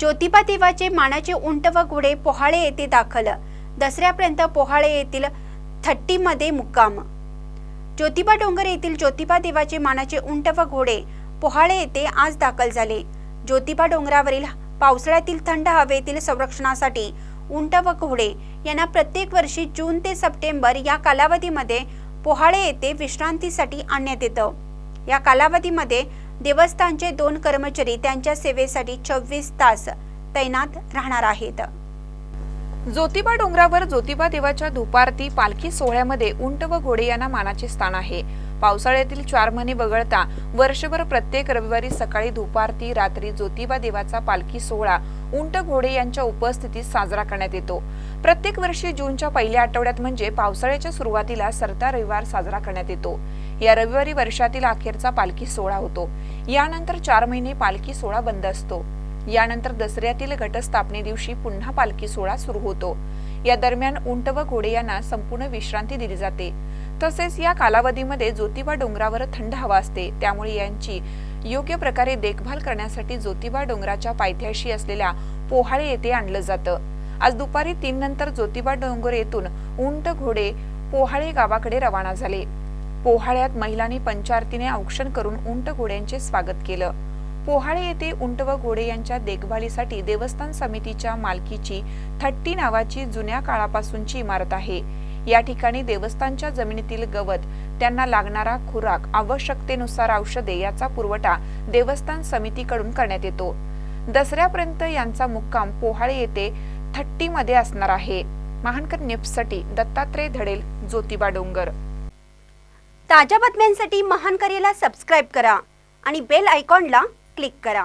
ज्योतिबा देवाचे मानाचे उंट व घोडे पोहाळे येथे दाखल. दसऱ्यापर्यंत पोहाळे येथील थट्टीमध्ये मुक्काम. ज्योतिबा डोंगर येथील ज्योतिबा देवाचे मानाचे उंट व घोडे पोहाळे येथे आज दाखल झाले. ज्योतिबा डोंगरावरील पावसाळ्यातील थंड हवेतील संरक्षणासाठी उंट व घोडे यांना प्रत्येक वर्षी जून ते सप्टेंबर या कालावधीमध्ये पोहाळे येथे विश्रांतीसाठी आणण्यात येतं. या कालावधीमध्ये देवस्थानचे दोन कर्मचारी त्यांच्या सेवेसाठी चोवीस तास तैनात राहणार आहेत. ज्योतिबा डोंगरावर ज्योतिबा देवाच्या धुपारती पालखी सोहळ्यामध्ये उंट व घोडे यांना मानाचे स्थान आहे. पावसाळ्यातील चार महिने वगळता वर्षभर प्रत्येक रविवारी सकाळी धुपारती रात्री ज्योतिबा देवाचा पालखी सोहळा उंट घोडे यांच्या उपस्थितीत साजरा करण्यात येतो. प्रत्येक वर्षी जूनच्या पहिल्या आठवड्यात म्हणजे पावसाळ्याच्या सुरुवातीला सरता रविवार साजरा करण्यात येतो. या रविवारी वर्षातील अखेरचा पालखी सोहळा होतो. यानंतर चार महिने पालखी सोहळा बंद असतो. यानंतर दसऱ्यातील घटस्थापने दिवशी पुन्हा पालखी सोहळा सुरू होतो. या दरम्यान उंट व घोडे यांना संपूर्ण विश्रांती दिली जाते. तसेच या कालावधीमध्ये ज्योतिबा डोंगरावर थंड हवा असते. त्यामुळे यांची योग्य प्रकारे देखभाल करण्यासाठी ज्योतिबा डोंगराच्या पायथ्याशी असलेल्या पोहाळे येथे आणलं जातं. आज दुपारी तीन नंतर ज्योतिबा डोंगर येथून उंट घोडे पोहाळे गावाकडे रवाना झाले. पोहाळ्यात महिलांनी पंचारतीने औक्षण करून उंट घोड्यांचे स्वागत केलं. पोहाळे येथे उंट व घोडे यांच्या देखभालीसाठी देवस्थान समितीच्या मालकीची थट्टी नावाची जुन्या काळापासूनची इमारत आहे. या ठिकाणी देवस्थानच्या जमिनीतील गवत त्यांना लागणारा खुराक आवश्यकतेनुसार औषधे याचा पुरवठा देवस्थान समितीकडून करण्यात येतो. दसऱ्यापर्यंत यांचा मुक्काम पोहाळे येथे थट्टीमध्ये असणार आहे. महानकर न्यूजसाठी दत्तात्रय धडेल ज्योतिबा डोंगर. ताज्या बातम्यांसाठी महानकरेला सबस्क्राईब करा आणि बेल आयकॉनला क्लिक करा.